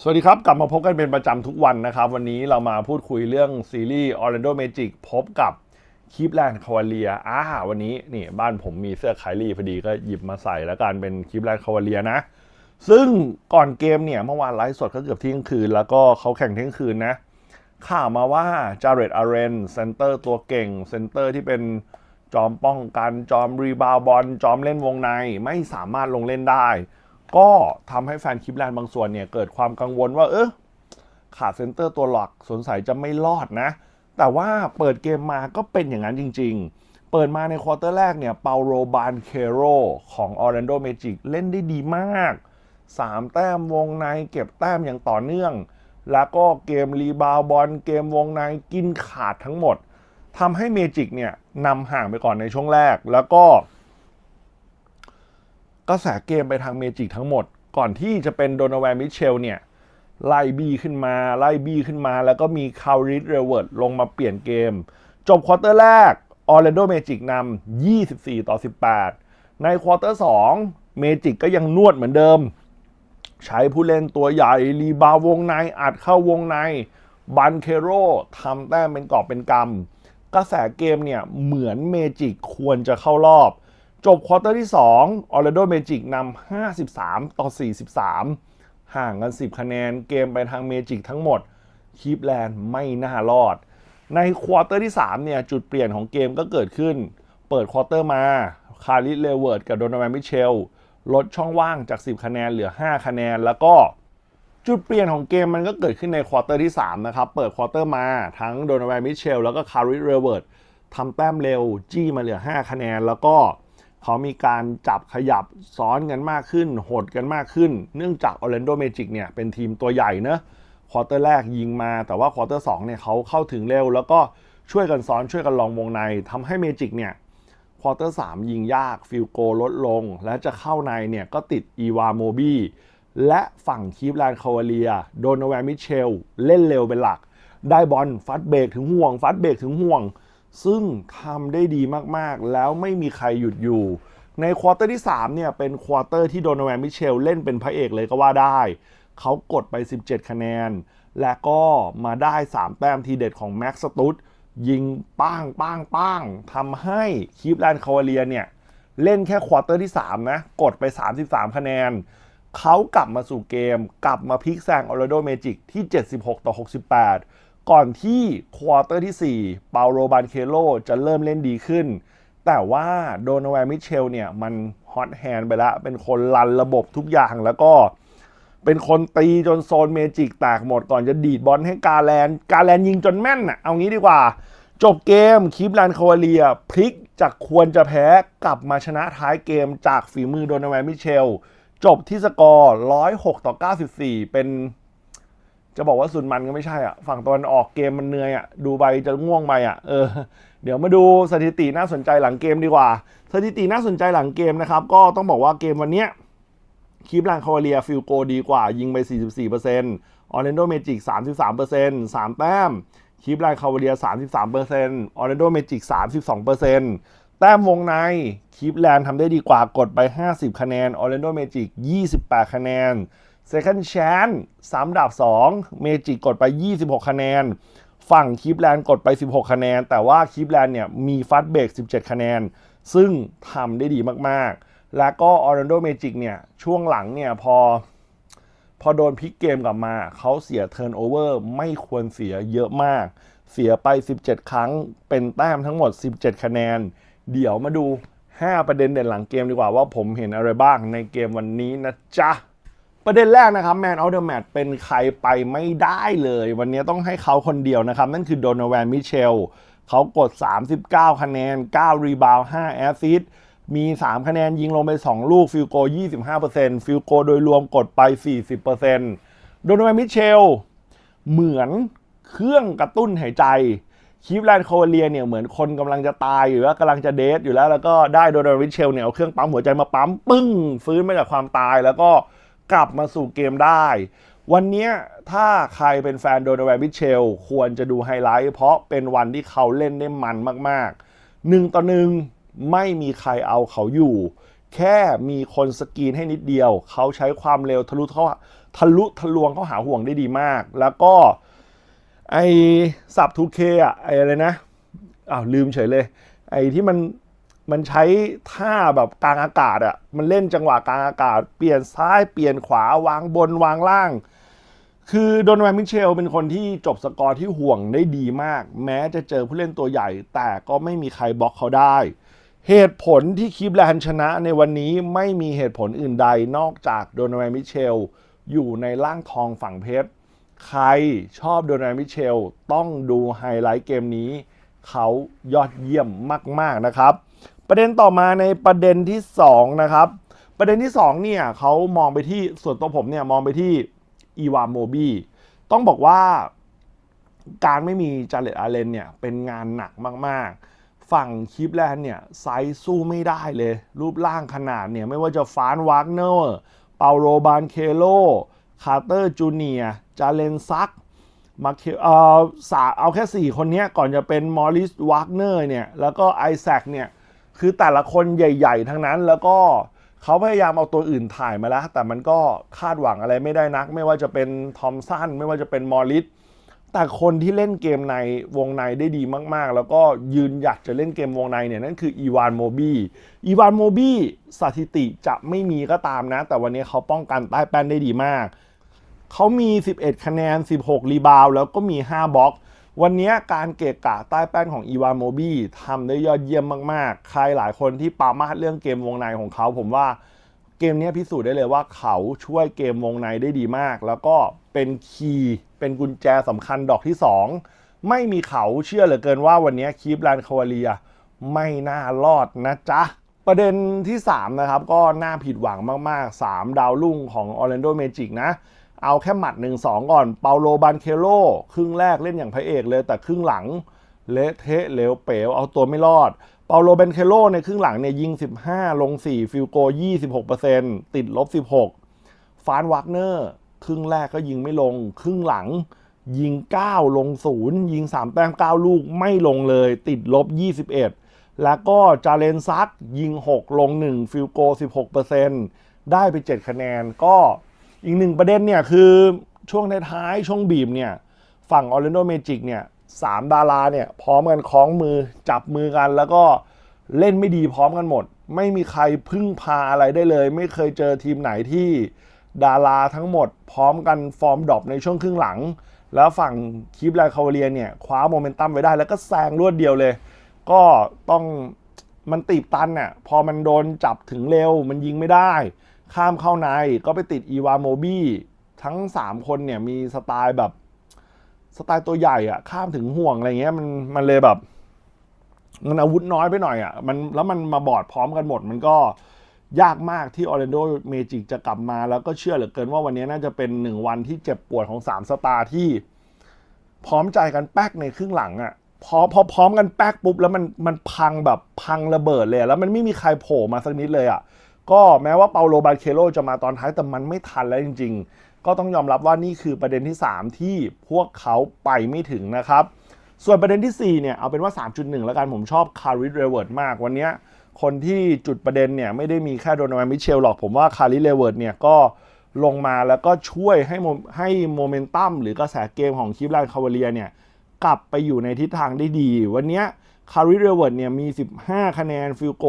สวัสดีครับ กลับมาพบกันเป็นประจำทุกวันนะครับ วันนี้เรามาพูดคุยเรื่องซีรีส์ Orlando Magic พบกับคีปแลนด์คาวาเลียอ่าวันนี้นี่บ้านผมมีเสื้อไคลี่พอดีก็หยิบมาใส่แล้วกันเป็นคีปแลนด์คาวาเลียนะ ซึ่งก่อนเกมเนี่ยเมื่อวานไลฟ์สดก็เกือบเที่ยงคืน แล้วก็เขาแข่งเที่ยงคืนนะ ข่าวมาว่าจาร์เรตอาร์เรนเซนเตอร์ตัวเก่งเซนเตอร์ที่เป็นจอมป้องกันจอมรีบาวบอลจอมเล่นวงในไม่สามารถลงเล่นได้ ก็ทำให้แฟนคลิปแลนด์บางส่วนเนี่ยเกิดความกังวลว่าเออขาดเซนเตอร์ตัวหลักสงสัยจะไม่รอดนะ แต่ว่าเปิดเกมมาก็เป็นอย่างนั้นจริง ๆ เปิดมาในควอเตอร์แรกเนี่ยเปาโรบานเคโรของ Orlando Magic เล่นได้ดีมาก 3 แต้มวงในเก็บแต้มอย่างต่อเนื่อง แล้วก็เกมรีบาวบอลเกมวงในกินขาดทั้งหมดทำให้เมจิกเนี่ยนำห่างไปก่อนในช่วงแรกแล้วก็ กระแสเกมไปทางเมจิกทั้งหมด ก่อนที่จะเป็นโดนาแวนมิเชลเนี่ยไล่บี้ขึ้นมาไล่บี้ขึ้นมา แล้วก็มีคาริสเรเวิร์ดลงมาเปลี่ยนเกม จบควอเตอร์แรกออร์แลนโดเมจิกนำ24 ต่อ 18 ในควอเตอร์2เมจิกก็ยังนวดเหมือนเดิม ใช้ผู้เล่นตัวใหญ่รีบาวงในอัดเข้าวงในบันเคโรทำแต้มเป็นกอบเป็นกำกระแสเกมเนี่ยเหมือนเมจิกควรจะเข้ารอบ จบควอเตอร์ที่2ออร์แลนโดเมจิกนำ53 ต่อ 43 ห่างกัน 10 คะแนนเกมไปทางเมจิกทั้งหมดคีปแลนด์ไม่น่ารอด ในควอเตอร์ที่ 3 เนี่ย จุดเปลี่ยนของเกมก็เกิดขึ้น เปิดควอเตอร์มา คาริสเลเวิร์ดกับโดนาแวนมิเชล ลดช่องว่างจาก 10 คะแนนเหลือ 5 คะแนน แล้วก็จุดเปลี่ยนของเกมมันก็เกิดขึ้นในควอเตอร์ที่ 3 นะครับ เปิดควอเตอร์มาทั้งโดนาแวนมิเชลแล้วก็คาริสเลเวิร์ดทำแต้มเร็วจี้มาเหลือ 5 คะแนนแล้วก็ เขามีการจับขยับซ้อนกันมากขึ้น หดกันมากขึ้น เนื่องจาก Orlando Magic เนี่ยเป็นทีมตัวใหญ่เนะควอเตอร์แรกยิงมาแต่ว่าควอเตอร์สเนี่ยเขาเข้าถึงเร็ว แล้วก็ช่วยกันซ้อนช่วยกันลองวงในทำให้เมจิกเนี่ยควอเตอร์สยิงยากฟิลโกลดลง และจะเข้าในเนี่ยก็ติดอีวาโมบีและฝั่งคีฟแลนด์คาวาเลีย โดนแวร์มิเชล เล่นเร็วเป็นหลัก ได้บอลฟัดเบรกถึงห่วง ฟัดเบรกถึงห่วง ซึ่งทำได้ดีมากๆ แล้วไม่มีใครหยุดอยู่ ในควอเตอร์ที่ 3 เนี่ย เป็นควอเตอร์ที่โดนแวนมิเชลเล่นเป็นพระเอกเลยก็ว่าได้ เขากดไป 17 คะแนน และก็มาได้ 3 แต้มทีเด็ดของแม็กซ์สตุตยิงป้างป้างป้างทำให้คีฟแลนด์คาวาเลียเนี่ย เล่นแค่ควอเตอร์ที่ 3 นะ กดไป 33 คะแนน เขากลับมาสู่เกม กลับมาพลิกแซงออร์โดเมจิกที่ 76 ต่อ 68 ก่อนที่ควอเตอร์ที่ 4 เปาโรบานเคโลจะเริ่มเล่นดีขึ้น แต่ว่าโดนแวร์มิเชลเนี่ย มันฮอตแฮนด์ไปล้วเป็นคนรันระบบทุกอย่างแล้วก็เป็นคนตีจนโซนเมจิกแตกหมดก่อนจะดีดบอลให้กาแลน กาแลนยิงจนแม่นอะเอางี้ดีกว่า จบเกมคีปแลนคาวาเลีย พลิกจากควรจะแพ้กลับมาชนะท้ายเกมจากฝีมือโดนแวร์มิเชล จบที่สกอร์ 106 ต่อ 94 เป็น จะบอกว่าสุดมันก็ไม่ใช่อะ ฝั่งตะวันออกเกมมันเหนื่อยอะ ดูไปจะง่วงไปอะ เออ เดี๋ยวมาดูสถิติน่าสนใจหลังเกมดีกว่า สถิติน่าสนใจหลังเกมนะครับ ก็ต้องบอกว่าเกมวันเนี้ยคีปแลนด์คาวาเลียฟิลโกดีกว่า ยิงไป 44%ออร์แลนโดเมจิก 33% 3 แต้ม คีปแลนด์คาวาเลีย 33%ออร์แลนโดเมจิก 32%แต้มวงใน คีปแลนด์ทำได้ดีกว่า กดไป 50 คะแนน ออร์แลนโดเมจิก 28 คะแนน Second Chance 3ดาบ2เมจิกกดไป 26 คะแนน ฝั่งคีปแลนด์กดไป 16 คะแนน แต่ว่าคีปแลนด์เนี่ยมีฟัดเบรก17 คะแนน ซึ่งทำได้ดีมากๆ และก็ออร์แลนโดเมจิกเนี่ยช่วงหลังเนี่ยพอ พอโดนพลิกเกมกลับมา เขาเสียเทิร์นโอเวอร์ไม่ควรเสียเยอะมาก เสียไป 17 ครั้ง เป็นแต้มทั้งหมด 17 คะแนน เดี๋ยวมาดู 5 ประเด็นเด่นหลังเกมดีกว่าว่าผมเห็นอะไรบ้างในเกมวันนี้นะจ๊ะ ประเด็นแรกนะครับแมนออฟเดอะแมตเป็นใครไปไม่ได้เลย วันนี้ต้องให้เขาคนเดียวนะครับ นั่นคือโดนแวนมิเชลเขากด 39 คะแนน 9 รีบาว5แอสซิสต์มี 3 คะแนนยิงลงไป 2 ลูก ฟิลโก 25%ฟิลโกโดยรวมกดไป 40%โดนแวนมิเชลเหมือนเครื่องกระตุ้นหายใจคีฟแลนด์โคเลียเนี่ยเหมือนคนกำลังจะตายอยู่แล้วกำลังจะเดทอยู่แล้วแล้วก็ได้โดนวิเชลเนี่ยเอาเครื่องปั๊มหัวใจมาปั๊มปึ้งฟื้นมาจากความตายแล้วก็ กลับมาสู่เกมได้ วันนี้ถ้าใครเป็นแฟนโดนแวร์มิเชล ควรจะดูไฮไลท์ เพราะเป็นวันที่เขาเล่นได้มันมากๆหนึ่งต่อหนึ่งไม่มีใครเอาเขาอยู่ แค่มีคนสกรีนให้นิดเดียว เขาใช้ความเร็วทะลุท่อทะลุทะลวงเข้าหาห่วงได้ดีมาก แล้วก็ไอสับ 2K อะไออะไรนะอ้าวลืมเฉยเลย ไอที่มัน มันใช้ท่าแบบกลางอากาศอะ มันเล่นจังหวะกลางอากาศ เปลี่ยนซ้ายเปลี่ยนขวาวางบนวางล่าง คือโดนแวนมิเชลเป็นคนที่จบสกอร์ที่ห่วงได้ดีมาก แม้จะเจอผู้เล่นตัวใหญ่ แต่ก็ไม่มีใครบล็อกเขาได้ เหตุผลที่คลิปแลนชนะในวันนี้ไม่มีเหตุผลอื่นใดนอกจากโดนแวนมิเชลอยู่ในร่างทองฝั่งเพชร ใครชอบโดนแวนมิเชล ต้องดูไฮไลท์เกมนี้ เขายอดเยี่ยมมาก ๆ นะครับ ประเด็นต่อมาในประเด็นที่ 2 นะครับ ประเด็นที่ 2 เนี่ยเขามองไปที่ส่วนตัวผมเนี่ยมองไปที่อีวาโมบีต้องบอกว่าการไม่มีจาเลตอาเลนเนี่ยเป็นงานหนักมากๆ ฝั่งคีปแลนเนี่ยไซส์สู้ไม่ได้เลย รูปร่างขนาดเนี่ยไม่ว่าจะฟานวากเนอร์เปาโรบานเคโลคาร์เตอร์จูเนียจาเลนซักมาเคเอ่อสาเอาแค่ 4 คนนี้ก่อนจะเป็นมอริสวากเนอร์เนี่ยแล้วก็ไอแซคเนี่ย คือแต่ละคนใหญ่ ๆ ทั้งนั้นแล้วก็เขาพยายามเอาตัวอื่นถ่ายมาแล้ว แต่มันก็คาดหวังอะไรไม่ได้นัก ไม่ว่าจะเป็นทอมสันไม่ว่าจะเป็นมอริสแต่คนที่เล่นเกมในวงในได้ดีมากๆ แล้วก็ยืนหยัดจะเล่นเกมวงในเนี่ยนั่นคืออีวานโมบี้อีวานโมบี้สถิติจะไม่มีก็ตามนะ แต่วันนี้เขาป้องกันใต้แป้นได้ดีมาก เขามี 11 คะแนน 16 รีบาวแล้วก็มี 5บล็อก วันนี้การเกะกะใต้แป้นของอีวานโมบีทำได้ยอดเยี่ยมมาก ๆ ใครหลายคนที่ปามาเรื่องเกมวงในของเขา ผมว่าเกมนี้พิสูจน์ได้เลยว่าเขาช่วยเกมวงในได้ดีมาก แล้วก็เป็นคีย์เป็นกุญแจสำคัญดอกที่ 2 ไม่มีเขาเชื่อเหลือเกินว่าวันนี้คีฟแลนคาวาเลียไม่น่ารอดนะจ๊ะ ประเด็นที่ 3 นะครับ ก็น่าผิดหวังมาก ๆ 3 ดาวรุ่งของออร์แลนโดเมจิกนะ เอาแค่หมัด1-2ก่อน เปาโลบันเคโลครึ่งแรกเล่นอย่างพระเอกเลย แต่ครึ่งหลังเละเทะเหลวเป๋วเอาตัวไม่รอด เปาโลเบนเคโลในครึ่งหลังเนี่ยยิง 15 ลง 4 ฟิลโก 26%ติดลบ 16 ฟานวักเนอร์ครึ่งแรกก็ยิงไม่ลง ครึ่งหลังยิง 9 ลง 0 ยิง 3 แต้ม 9 ลูกไม่ลงเลย ติดลบ 21 แล้วก็จาเลนซักยิง 6 ลง 1 ฟิลโก 16%ได้ไป 7 คะแนนก็ อีกหนึ่งประเด็นเนี่ยคือช่วงท้ายๆช่วงบีบเนี่ยฝั่งออร์แลนโดเมจิกเนี่ยสามดาราเนี่ยพร้อมกันคล้องมือจับมือกันแล้วก็เล่นไม่ดีพร้อมกันหมด ไม่มีใครพึ่งพาอะไรได้เลย ไม่เคยเจอทีมไหนที่ดาราทั้งหมด พร้อมกันฟอร์มดรอปในช่วงครึ่งหลัง แล้วฝั่งคีฟแลคาวเลียเนี่ยคว้าโมเมนตัมไว้ได้แล้วก็แซงรวดเดียวเลย ก็ต้องมันตีบตันน่ะพอมันโดนจับถึงเร็วมันยิงไม่ได้ ข้ามเข้าในก็ไปติดอีวาโมบี้ทั้ง 3 คนเนี่ยมีสไตล์แบบสไตล์ตัวใหญ่อะข้ามถึงห่วงอะไรเงี้ยมันมันเลยแบบ มันอาวุธน้อยไปหน่อยอะมันแล้วมันมาบอดพร้อมกันหมด มันก็ยากมากที่ออร์แลนโดเมจิกจะกลับมา แล้วก็เชื่อเหลือเกินว่าวันนี้น่าจะเป็นหนึ่งวันที่เจ็บปวดของสามสตาร์ที่ พร้อมใจกันแป๊กในครึ่งหลังอะพอพอพร้อมกันแป๊กปุ๊บแล้วมันมันพังแบบพังระเบิดเลยแล้วมันไม่มีใครโผล่มาสักนิดเลยอะ ก็แม้ว่าเปาโลบาเคโลจะมาตอนท้ายแต่มันไม่ทันแล้วจริง ๆ ก็ต้องยอมรับว่านี่คือประเด็นที่ 3 ที่พวกเขาไปไม่ถึงนะครับ ส่วนประเด็นที่ 4 เนี่ยเอาเป็นว่า 3.1 แล้วกันผมชอบคาริสเรเวิร์ดมากวันนี้คนที่จุดประเด็นเนี่ยไม่ได้มีแค่โดนแวนมิเชลหรอกผมว่าคาริสเรเวิร์ดเนี่ยก็ลงมาแล้วก็ช่วยให้โมให้โมเมนตัมหรือกระแสเกมของคีฟแลนคาวเลียเนี่ยกลับไปอยู่ในทิศทางได้ดี วันนี้ คาริสเรเวิร์ดเนี่ยมี 15 คะแนนฟิลโก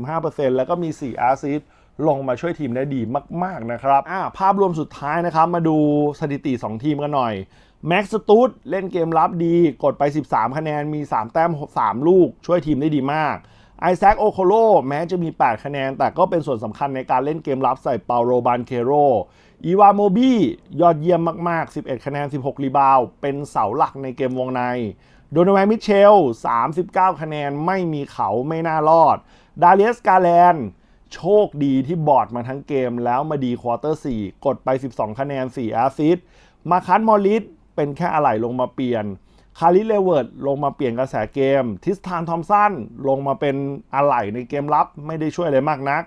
55%แล้วก็มี 4 อาร์ซิสลงมาช่วยทีมได้ดีมาก ๆ นะครับอ่าภาพรวมสุดท้ายนะครับ มาดูสถิติ 2 ทีมกันหน่อยแม็กซ์สตูดเล่นเกมรับดีกดไป 13 คะแนนมี 3 แต้ม 3 ลูก ช่วยทีมได้ดีมากไอแซคโอโคโลแม้จะมี 8 คะแนน แต่ก็เป็นส่วนสำคัญในการเล่นเกมรับใส่เปาโรบานเคโรอีวาโมบี้ยอดเยี่ยมมาก ๆ 11 คะแนน 16 รีบาวด์เป็นเสาหลักในเกมวงใน โดนแวมิเชล 39 คะแนนไม่มีเขาไม่น่ารอด ดาเลียสกาแลน โชคดีที่บอร์ดมาทั้งเกมแล้วมาดีควอเตอร์ 4 กดไป 12 คะแนน 4 อาซิสมาคันมอริสเป็นแค่อะไหล่ลงมาเปลี่ยน คาริเลเวิร์ดลงมาเปลี่ยนกระแสเกม ทิสทานทอมสันลงมาเป็นอะไหล่ในเกมรับไม่ได้ช่วยอะไรมากนัก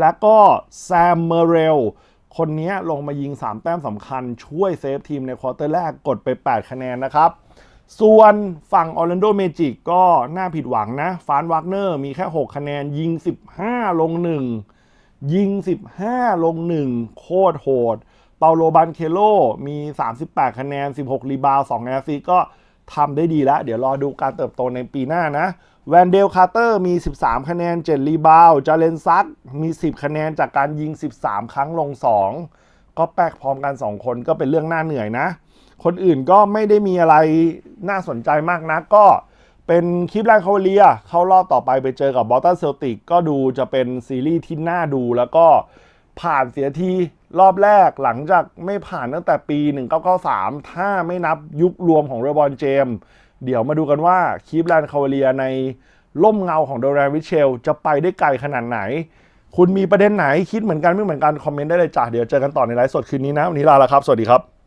แล้วก็แซมเมเรลคนนี้ลงมายิง 3 แต้มสำคัญช่วยเซฟทีมในควอเตอร์แรกกดไป 8 คะแนนนะครับ ส่วนฝั่งออร์แลนโดเมจิกก็น่าผิดหวังนะ ฟานวากเนอร์มีแค่ 6 คะแนน ยิง 15 ลง 1 ยิง 15 ลง 1 โคตรโหด เปาโลบันเคโลมี 38 คะแนน 16 รีบาว 2 แอสซิสต์ก็ทำได้ดีแล้ว เดี๋ยวรอดูการเติบโตในปีหน้านะ แวนเดลคาร์เตอร์มี 13 คะแนน 7 รีบาว จาเลนซักมี 10 คะแนนจากการยิง 13 ครั้งลง 2 ก็แปกพร้อมกัน 2 คนก็เป็นเรื่องน่าเหนื่อยนะ คนอื่นก็ไม่ได้มีอะไรน่าสนใจมากนักก็เป็นคลิปแรกคาวเลียเข้ารอบต่อไปไปเจอกับบอสตันเซลติกก็ดูจะเป็นซีรีส์ที่น่าดูแล้วก็ผ่านเสียทีรอบแรกหลังจากไม่ผ่านตั้งแต่ปี 1993 ถ้าไม่นับยุครวมของเรบอนเจม เดี๋ยวมาดูกันว่าคลิปแรนคาวเลียในล่มเงาของโดแรนวิเชล จะไปได้ไกลขนาดไหน คุณมีประเด็นไหนคิดเหมือนกันไม่เหมือนกัน คอมเมนต์ได้เลยจ้ะเดี๋ยวเจอกันต่อในไลฟ์สดคืนนี้นะ วันนี้ลาแล้วครับ สวัสดีครับ